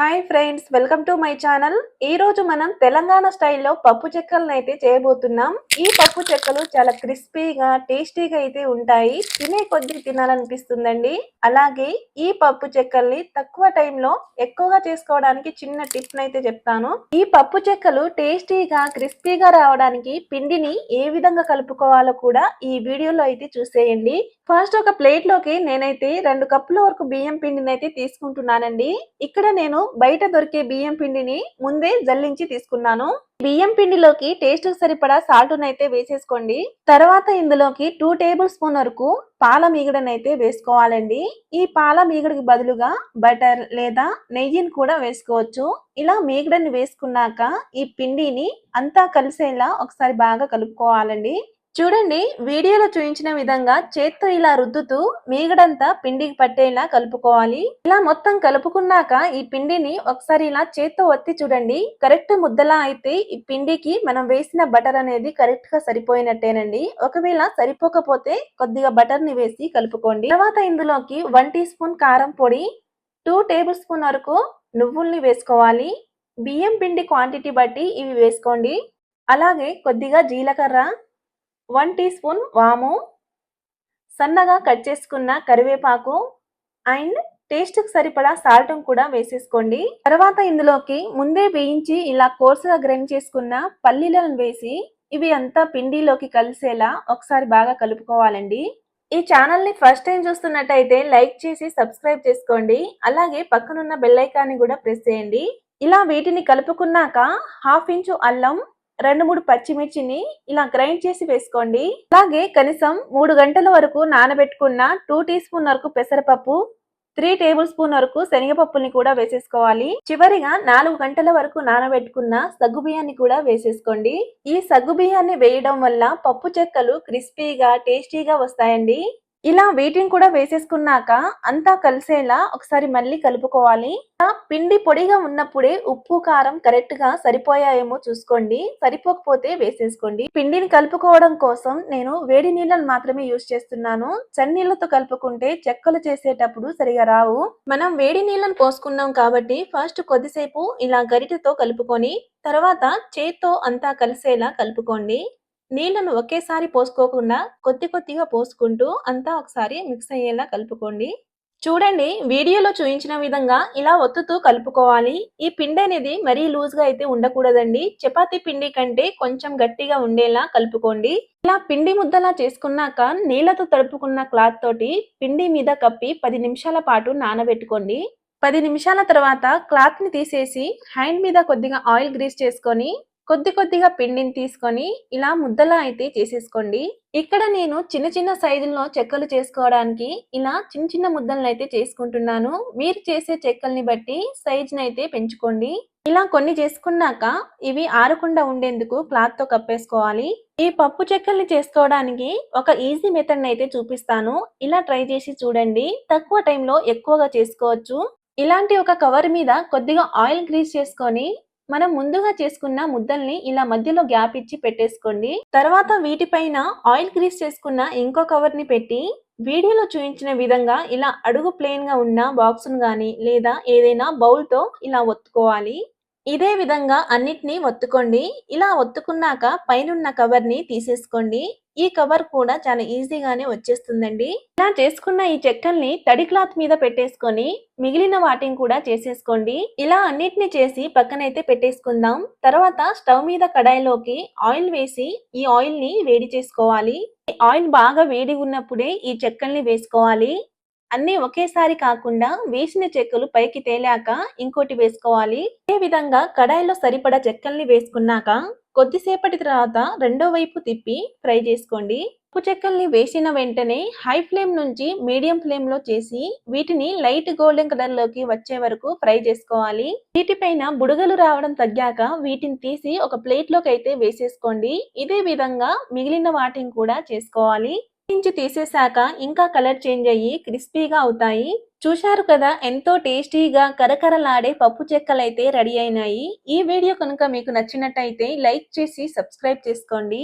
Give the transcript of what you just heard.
Hi friends welcome to my channel. ఈ రోజు మనం తెలంగాణ స్టైల్లో పప్పు చెక్కలను అయితే చేయబోతున్నాం. ఈ పప్పు చెక్కలు చాలా క్రిస్పీగా టేస్టీగా అయితే ఉంటాయి. తినే కొద్దీ తినాలనిపిస్తుందండి. అలాగే ఈ పప్పు చెక్కల్ని తక్కువ టైంలో ఎక్కువగా చేసుకోవడానికి చిన్న టిప్ అయితే చెప్తాను. ఈ పప్పు చెక్కలు టేస్టీగా క్రిస్పీగా రావడానికి పిండిని ఏ విధంగా కలుపుకోవాలో కూడా ఈ వీడియోలో అయితే చూసేయండి. ఫస్ట్ ఒక ప్లేట్లోకి నేనైతే రెండు కప్పుల వరకు బియ్యం పిండిని అయితే తీసుకుంటున్నానండి. ఇక్కడ నేను బయట దొరికే బియ్యం పిండిని ముందే జల్లించి తీసుకున్నాను. బియ్యం పిండిలోకి టేస్ట్ సరిపడా సాల్ట్ అయితే వేసేసుకోండి. తర్వాత ఇందులోకి టూ టేబుల్ స్పూన్ వరకు పాల మీగడనైతే వేసుకోవాలండి. ఈ పాల మీగడికి బదులుగా బటర్ లేదా నెయ్యిని కూడా వేసుకోవచ్చు. ఇలా మీగడని వేసుకున్నాక ఈ పిండిని అంతా కలిసేలా ఒకసారి బాగా కలుపుకోవాలండి. చూడండి వీడియోలో చూపించిన విధంగా చేత్తో ఇలా రుద్దుతూ మీగడంతా పిండికి పట్టేలా కలుపుకోవాలి. ఇలా మొత్తం కలుపుకున్నాక ఈ పిండిని ఒకసారి ఇలా చేత్తో ఒత్తి చూడండి. కరెక్ట్ ముద్దలా అయితే ఈ పిండికి మనం వేసిన బటర్ అనేది కరెక్ట్గా సరిపోయినట్టేనండి. ఒకవేళ సరిపోకపోతే కొద్దిగా బటర్ని వేసి కలుపుకోండి. తర్వాత ఇందులోకి వన్ టీ స్పూన్ కారం పొడి టూ టేబుల్ స్పూన్ వరకు నువ్వుల్ని వేసుకోవాలి. బియ్యం పిండి క్వాంటిటీ బట్టి ఇవి వేసుకోండి. అలాగే కొద్దిగా జీలకర్ర వన్ టీ స్పూన్ వాము. సన్నగా కట్ చేసుకున్న కరివేపాకు అండ్ టేస్ట్కి సరిపడా సాల్ట్ కూడా వేసేసుకోండి. తర్వాత ఇందులోకి ముందే వేయించి ఇలా కోర్సుగా గ్రైండ్ చేసుకున్న పల్లీలను వేసి ఇవి అంతా పిండిలోకి కలిసేలా ఒకసారి బాగా కలుపుకోవాలండి. ఈ ఛానల్ని ఫస్ట్ టైం చూస్తున్నట్టయితే లైక్ చేసి సబ్స్క్రైబ్ చేసుకోండి. అలాగే పక్కనున్న బెల్లైకాన్ని కూడా ప్రెస్ చేయండి. ఇలా వీటిని కలుపుకున్నాక హాఫ్ ఇంచు అల్లం రెండు మూడు పచ్చిమిర్చిని ఇలా గ్రైండ్ చేసి వేసుకోండి. అలాగే కనీసం మూడు గంటల వరకు నానబెట్టుకున్న టూ టీ స్పూన్ వరకు పెసరపప్పు త్రీ టేబుల్ స్పూన్ వరకు శనగపప్పుల్ని కూడా వేసేసుకోవాలి. చివరిగా నాలుగు గంటల వరకు నానబెట్టుకున్న సగ్గు బియ్యాన్ని కూడా వేసేసుకోండి. ఈ సగ్గు బియ్యాన్ని వేయడం వల్ల పప్పు చెక్కలు క్రిస్పీగా టేస్టీగా వస్తాయండి. ఇలా వీటిని కూడా వేసేసుకున్నాక అంతా కలిసేలా ఒకసారి మళ్ళీ కలుపుకోవాలి. పిండి పొడిగా ఉన్నప్పుడే ఉప్పు కారం కరెక్ట్గా సరిపోయాయేమో చూసుకోండి. సరిపోకపోతే వేసేసుకోండి. పిండిని కలుపుకోవడం కోసం నేను వేడి నీళ్ళను మాత్రమే యూజ్ చేస్తున్నాను. చన్నీళ్ళతో కలుపుకుంటే చెక్కలు చేసేటప్పుడు సరిగా రావు. మనం వేడి నీళ్ళను పోసుకున్నాం కాబట్టి ఫస్ట్ కొద్దిసేపు ఇలా గరిటెతో కలుపుకొని తర్వాత చేత్తో అంతా కలిసేలా కలుపుకోండి. నీళ్ళను ఒకేసారి పోసుకోకుండా కొద్ది కొద్దిగా పోసుకుంటూ అంతా ఒకసారి మిక్స్ అయ్యేలా కలుపుకోండి. చూడండి వీడియోలో చూపించిన విధంగా ఇలా ఒత్తుతూ కలుపుకోవాలి. ఈ పిండి అనేది మరీ లూజ్గా అయితే ఉండకూడదండి. చపాతీ పిండి కంటే కొంచెం గట్టిగా ఉండేలా కలుపుకోండి. ఇలా పిండి ముద్దలా చేసుకున్నాక నీళ్ళతో తడుపుకున్న క్లాత్ తోటి పిండి మీద కప్పి పది నిమిషాల పాటు నానబెట్టుకోండి. పది నిమిషాల తర్వాత క్లాత్ని తీసేసి హ్యాండ్ మీద కొద్దిగా ఆయిల్ గ్రీస్ చేసుకొని కొద్ది కొద్దిగా పిండిని తీసుకొని ఇలా ముద్దలా అయితే చేసేసుకోండి. ఇక్కడ నేను చిన్న చిన్న సైజుల్లో చెక్కలు చేసుకోవడానికి ఇలా చిన్న చిన్న ముద్దలను అయితే చేసుకుంటున్నాను. మీరు చేసే చెక్కల్ని బట్టి సైజుని అయితే పెంచుకోండి. ఇలా కొన్ని చేసుకున్నాక ఇవి ఆరకుండా ఉండేందుకు క్లాత్తో కప్పేసుకోవాలి. ఈ పప్పు చెక్కల్ని చేసుకోవడానికి ఒక ఈజీ మెథడ్ అయితే చూపిస్తాను. ఇలా ట్రై చేసి చూడండి. తక్కువ టైంలో ఎక్కువగా చేసుకోవచ్చు. ఇలాంటి ఒక కవర్ మీద కొద్దిగా ఆయిల్ గ్రీస్ చేసుకొని మనం ముందుగా చేసుకున్న ముద్దల్ని ఇలా మధ్యలో గ్యాప్ ఇచ్చి పెట్టేసుకోండి. తర్వాత వీటిపైన ఆయిల్ గ్రీస్ చేసుకున్న ఇంకో కవర్ని పెట్టి వీడియోలో చూపించిన విధంగా ఇలా అడుగు ప్లేన్గా ఉన్న బాక్స్ను గాని లేదా ఏదైనా బౌల్తో ఇలా ఒత్తుకోవాలి. ఇదే విధంగా అన్నిటినీ ఒత్తుకోండి. ఇలా ఒత్తుకున్నాక పైనున్న కవర్ని తీసేసుకోండి. ఈ కవర్ కూడా చాలా ఈజీగానే వచ్చేస్తుందండి. ఇలా చేసుకున్న ఈ చెక్కల్ని తడి క్లాత్ మీద పెట్టేసుకొని మిగిలిన వాటిని కూడా చేసేసుకోండి. ఇలా అన్నిటిని చేసి పక్కనైతే పెట్టేసుకుందాం. తర్వాత స్టవ్ మీద కడాయిలోకి ఆయిల్ వేసి ఈ ఆయిల్ని వేడి చేసుకోవాలి. ఆయిల్ బాగా వేడి ఉన్నప్పుడే ఈ చెక్కల్ని వేసుకోవాలి. అన్ని ఒకేసారి కాకుండా వేసిన చెక్కలు పైకి తేలాక ఇంకోటి వేసుకోవాలి. అదే విధంగా కడాయిలో సరిపడా చెక్కల్ని వేసుకున్నాక కొద్దిసేపటి తర్వాత రెండో వైపు తిప్పి ఫ్రై చేసుకోండి. ఉప్పు చెక్కల్ని వేసిన వెంటనే హై ఫ్లేమ్ నుంచి మీడియం ఫ్లేమ్లో చేసి వీటిని లైట్ గోల్డెన్ కలర్లోకి వచ్చే వరకు ఫ్రై చేసుకోవాలి. వీటిపైన బుడగలు రావడం తగ్గాక వీటిని తీసి ఒక ప్లేట్లోకి అయితే వేసేసుకోండి. ఇదే విధంగా మిగిలిన వాటిని కూడా చేసుకోవాలి. నుంచి తీసేశాక ఇంకా కలర్ చేంజ్ అయ్యి క్రిస్పీగా అవుతాయి. చూశారు కదా ఎంతో టేస్టీగా కరకరలాడే పప్పు చెక్కలైతే రెడీ అయినాయి. ఈ వీడియో కనుక మీకు నచ్చినట్టయితే లైక్ చేసి సబ్స్క్రైబ్ చేసుకోండి.